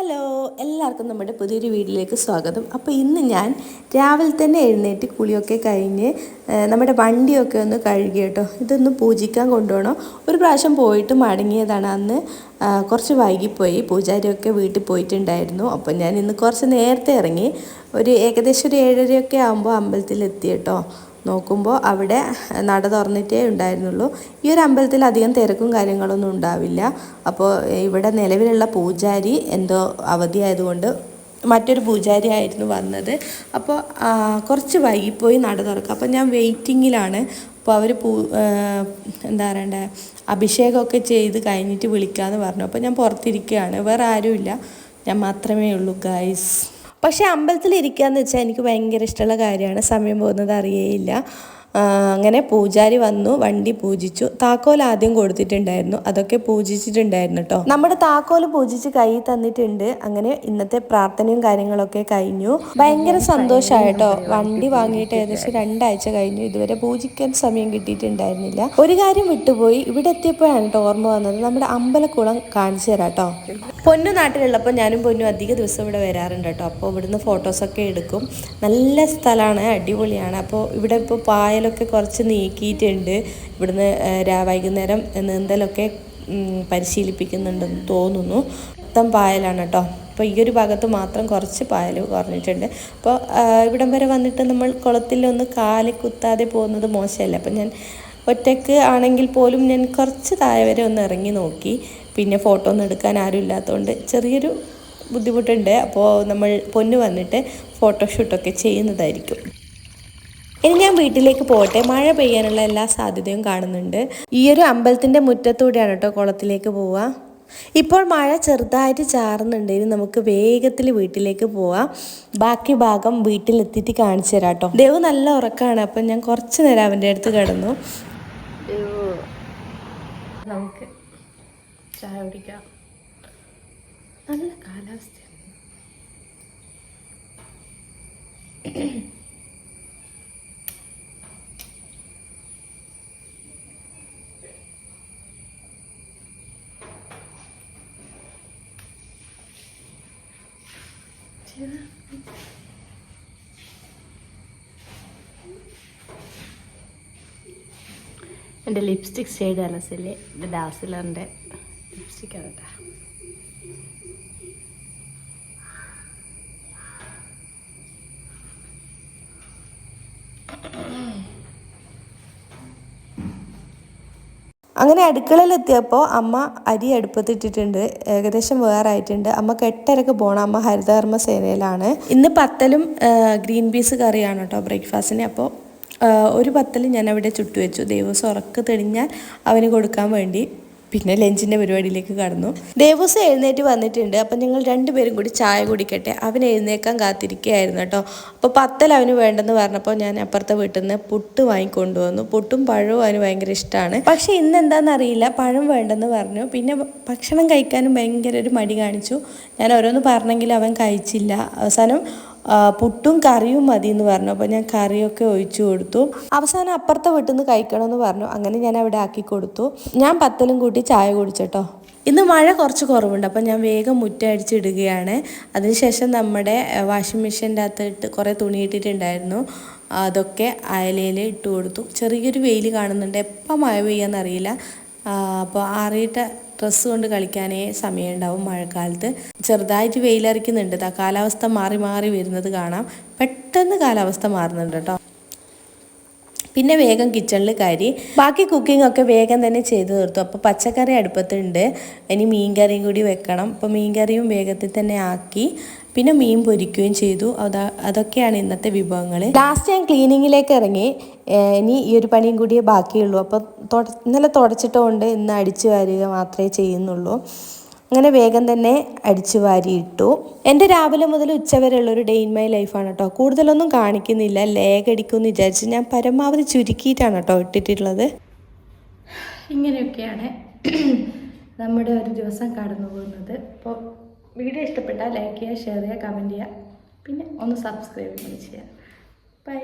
Hello എല്ലാവർക്കും നമ്മുടെ പുതിയൊരു വീഡിയോയിലേക്ക് സ്വാഗതം. അപ്പോൾ ഇന്ന് ഞാൻ രാവിലെ തന്നെ എഴുന്നേറ്റ് കുളിയൊക്കെ കഴിഞ്ഞ് നമ്മുടെ വണ്ടിയൊക്കെ ഒന്ന് കഴുകി കേട്ടോ. ഇതൊന്ന് പൂജിക്കാൻ കൊണ്ടുപോകണം. ഒരു പ്രാവശ്യം പോയിട്ട് മടങ്ങിയതാണ് അന്ന്. കുറച്ച് വൈകിപ്പോയി. പൂജാരിയൊക്കെ വീട്ടിൽ പോയിട്ടുണ്ടായിരുന്നു. അപ്പോൾ ഞാൻ ഇന്ന് കുറച്ച് നേരത്തെ ഇറങ്ങി. ഒരു ഏകദേശം ഒരു ഏഴരയൊക്കെ ആകുമ്പോൾ അമ്പലത്തിലെത്തി കേട്ടോ. നോക്കുമ്പോൾ അവിടെ നട തുറന്നിട്ടേ ഉണ്ടായിരുന്നുള്ളൂ. ഈ ഒരു അമ്പലത്തിൽ അധികം തിരക്കും കാര്യങ്ങളൊന്നും ഉണ്ടാവില്ല. അപ്പോൾ ഇവിടെ നിലവിലുള്ള പൂജാരി എന്തോ അവധിയായതുകൊണ്ട് മറ്റൊരു പൂജാരി ആയിരുന്നു വന്നത് അപ്പോൾ കുറച്ച് വൈകിപ്പോയി നട തുറക്കുക. അപ്പോൾ ഞാൻ വെയിറ്റിങ്ങിലാണ്. അപ്പോൾ അവർ പൂ എന്താ പറയണ്ടേ അഭിഷേകമൊക്കെ ചെയ്ത് കഴിഞ്ഞിട്ട് വിളിക്കാമെന്ന് പറഞ്ഞു. അപ്പോൾ ഞാൻ പുറത്തിരിക്കുകയാണ്. വേറെ ആരുമില്ല. ഞാൻ മാത്രമേ ഉള്ളൂ ഗൈസ്. പക്ഷേ അമ്പലത്തിൽ എന്ന് വെച്ചാൽ എനിക്ക് ഭയങ്കര ഇഷ്ടമുള്ള കാര്യമാണ് സമയം പോകുന്നത് അറിയേയില്ല. അങ്ങനെ പൂജാരി വന്നു വണ്ടി പൂജിച്ചു. താക്കോൽ ആദ്യം കൊടുത്തിട്ടുണ്ടായിരുന്നു. അതൊക്കെ പൂജിച്ചിട്ടുണ്ടായിരുന്നു കേട്ടോ നമ്മുടെ താക്കോൽ പൂജിച്ച് കൈ തന്നിട്ടുണ്ട്. അങ്ങനെ ഇന്നത്തെ പ്രാർത്ഥനയും കാര്യങ്ങളൊക്കെ കഴിഞ്ഞു. ഭയങ്കര സന്തോഷമായിട്ടോ വണ്ടി വാങ്ങിയിട്ട് ഏകദേശം രണ്ടാഴ്ച കഴിഞ്ഞു. ഇതുവരെ പൂജിക്കാൻ സമയം കിട്ടിയിട്ടുണ്ടായിരുന്നില്ല. ഒരു കാര്യം വിട്ടുപോയി. ഇവിടെ എത്തിയപ്പോഴാണ് കേട്ടോ ഓർമ്മ വന്നത്. നമ്മുടെ അമ്പലക്കുളം കാണിച്ചു തരാം കേട്ടോ പൊന്നു നാട്ടിലുള്ളപ്പോൾ ഞാനും പൊന്നു അധിക ദിവസം ഇവിടെ വരാറുണ്ട് കേട്ടോ അപ്പോൾ ഇവിടുന്ന് ഫോട്ടോസൊക്കെ എടുക്കും. നല്ല സ്ഥലമാണ് അടിപൊളിയാണ്. അപ്പോൾ ഇവിടെ ഇപ്പോൾ പായലൊക്കെ കുറച്ച് നീക്കിയിട്ടുണ്ട്. ഇവിടുന്ന് വൈകുന്നേരം നീന്തലൊക്കെ പരിശീലിപ്പിക്കുന്നുണ്ടെന്ന് തോന്നുന്നു. മൊത്തം പായലാണ് കേട്ടോ അപ്പോൾ ഈ ഒരു ഭാഗത്ത് മാത്രം കുറച്ച് പായൽ കുറഞ്ഞിട്ടുണ്ട്. അപ്പോൾ ഇവിടം വരെ വന്നിട്ട് നമ്മൾ കുളത്തിലൊന്ന് കാൽ കുത്താതെ പോകുന്നത് മോശമല്ല. അപ്പം ഞാൻ ഒറ്റയ്ക്ക് ആണെങ്കിൽ പോലും ഞാൻ കുറച്ച് താഴെ വരെ ഒന്ന് ഇറങ്ങി നോക്കി. പിന്നെ ഫോട്ടോ ഒന്നും എടുക്കാൻ ആരും ഇല്ലാത്തതുകൊണ്ട് ചെറിയൊരു ബുദ്ധിമുട്ടുണ്ട്. അപ്പോൾ നമ്മൾ പൊന്നു വന്നിട്ട് ഫോട്ടോഷൂട്ടൊക്കെ ചെയ്യുന്നതായിരിക്കും. ഇനി ഞാൻ വീട്ടിലേക്ക് പോട്ടെ മഴ പെയ്യാനുള്ള എല്ലാ സാധ്യതയും കാണുന്നുണ്ട്. ഈ ഒരു അമ്പലത്തിന്റെ മുറ്റത്തൂടെയാണ് കേട്ടോ കുളത്തിലേക്ക് പോവുക. ഇപ്പോൾ മഴ ചെറുതായിട്ട് ചാറുന്നുണ്ട്. ഇനി നമുക്ക് വേഗത്തിൽ വീട്ടിലേക്ക് പോവാം. ബാക്കി ഭാഗം വീട്ടിലെത്തിയിട്ട് കാണിച്ചു തരാം കേട്ടോ. ദേവ് നല്ല ഉറക്കാണ്. അപ്പം ഞാൻ കുറച്ച് നേരം അവന്റെ അടുത്ത് കിടന്നു. നമുക്ക് ചായ കുടിക്കാം. നല്ല കാലാവസ്ഥയാണ്. എന്റെ ലിപ്സ്റ്റിക് ഷെയ്ഡ് അലസില്ലേ ഇത് ഡാസിലറിന്റെ ലിപ്സ്റ്റിക്കാണ് കേട്ടോ. അങ്ങനെ അടുക്കളയിലെത്തിയപ്പോൾ അമ്മ അരി അടുപ്പത്തിട്ടിട്ടുണ്ട് ഏകദേശം വേറായിട്ടുണ്ട്. അമ്മ കെട്ടരക്ക് പോകണം അമ്മ ഹരിതകർമ്മ സേനയിലാണ്. ഇന്ന് പത്തലും ഗ്രീൻ പീസ് കറിയാണ് കേട്ടോ ബ്രേക്ക്ഫാസ്റ്റിന്. അപ്പോൾ ഒരു പത്തൽ ഞാൻ അവിടെ ചുട്ടു വെച്ചു ദേവസ്വം ഉറക്ക് തെളിഞ്ഞാൽ അവന് കൊടുക്കാൻ വേണ്ടി. പിന്നെ ലഞ്ചിന്റെ പരിപാടിയിലേക്ക് കടന്നു. ദേവസ്വം എഴുന്നേറ്റ് വന്നിട്ടുണ്ട്. അപ്പം ഞങ്ങൾ രണ്ടുപേരും കൂടി ചായ കുടിക്കട്ടെ. അവൻ എഴുന്നേക്കാൻ കാത്തിരിക്കുകയായിരുന്നു കേട്ടോ. അപ്പോൾ പത്തൽ അവന് വേണ്ടെന്ന് പറഞ്ഞപ്പോൾ ഞാൻ അപ്പുറത്തെ വീട്ടിൽ നിന്ന് പുട്ട് വാങ്ങിക്കൊണ്ടുവന്നു പുട്ടും പഴവും അവന് ഭയങ്കര ഇഷ്ടമാണ്. പക്ഷേ ഇന്ന് എന്താണെന്നറിയില്ല പഴം വേണ്ടെന്ന് പറഞ്ഞു. പിന്നെ ഭക്ഷണം കഴിക്കാനും ഭയങ്കര ഒരു മടി കാണിച്ചു. ഞാൻ ഓരോന്ന് പറഞ്ഞെങ്കിൽ അവൻ കഴിച്ചില്ല. അവസാനം പുട്ടും കറിയും മതി എന്ന് പറഞ്ഞു. അപ്പോൾ ഞാൻ കറിയൊക്കെ ഒഴിച്ചു കൊടുത്തു. അവസാനം അപ്പുറത്തെ വീട്ടിൽ നിന്ന് കഴിക്കണമെന്ന് പറഞ്ഞു. അങ്ങനെ ഞാൻ അവിടെ ആക്കി കൊടുത്തു. ഞാൻ പത്തലും കൂട്ടി ചായ കുടിച്ചിട്ടോ. ഇന്ന് മഴ കുറച്ച് കുറവുണ്ട്. അപ്പം ഞാൻ വേഗം മുറ്റടിച്ചിടുകയാണ് അതിനുശേഷം നമ്മുടെ വാഷിംഗ് മെഷീന്റെ അകത്ത് ഇട്ട് കുറേ തുണി ഇട്ടിട്ടുണ്ടായിരുന്നു. അതൊക്കെ അയലയിൽ ഇട്ട് കൊടുത്തു. ചെറിയൊരു വെയിൽ കാണുന്നുണ്ട്. എപ്പം മഴ പെയ്യാന്നറിയില്ല അപ്പോൾ ആറിയിട്ട ഡ്രസ്സ് കൊണ്ട് കളിക്കാനേ സമയമുണ്ടാവും മഴക്കാലത്ത്. ചെറുതായിട്ട് വെയിലറിക്കുന്നുണ്ട് കാലാവസ്ഥ മാറി മാറി വരുന്നത് കാണാം. പെട്ടെന്ന് കാലാവസ്ഥ മാറുന്നുണ്ട് കേട്ടോ. പിന്നെ വേഗം കിച്ചണിൽ കയറി ബാക്കി കുക്കിംഗ് ഒക്കെ വേഗം തന്നെ ചെയ്തു തീർത്തു. അപ്പോൾ പച്ചക്കറി അടുപ്പത്തുണ്ട്. ഇനി മീൻകറിയും കൂടി വെക്കണം. അപ്പോൾ മീൻകറിയും വേഗത്തിൽ തന്നെ ആക്കി. പിന്നെ മീൻ പൊരിക്കുകയും ചെയ്തു. അതാ അതൊക്കെയാണ് ഇന്നത്തെ വിഭവങ്ങൾ ലാസ്റ്റ് ഞാൻ ക്ലീനിങ്ങിലേക്ക് ഇറങ്ങി. ഇനി ഈ ഒരു പണിയും കൂടിയേ ബാക്കിയുള്ളൂ. അപ്പോൾ തുട ഇന്നലെ തുടച്ചിട്ടുകൊണ്ട് ഇന്ന് അടിച്ചു വാരുക മാത്രമേ ചെയ്യുന്നുള്ളൂ. അങ്ങനെ വേഗം തന്നെ അടിച്ചു വാരിയിട്ടു എന്റെ രാവിലെ മുതൽ ഉച്ചവരെയുള്ള ഒരു ഡേ ഇൻ മൈ ലൈഫാണ് കേട്ടോ കൂടുതലൊന്നും കാണിക്കുന്നില്ല. ലേഗ് അടിക്കുമെന്ന് വിചാരിച്ച് ഞാൻ പരമാവധി ചുരുക്കിയിട്ടാണ് കേട്ടോ ഇട്ടിട്ടുള്ളത്. ഇങ്ങനെയൊക്കെയാണ് നമ്മുടെ ഒരു ദിവസം കടന്നു പോകുന്നത്. അപ്പോൾ വീഡിയോ ഇഷ്ടപ്പെട്ടാൽ ലൈക്ക് ചെയ്യുക ഷെയർ ചെയ്യുക കമന്റ് ചെയ്യുക. പിന്നെ ഒന്ന് സബ്സ്ക്രൈബ് ചെയ്യുക. ബൈ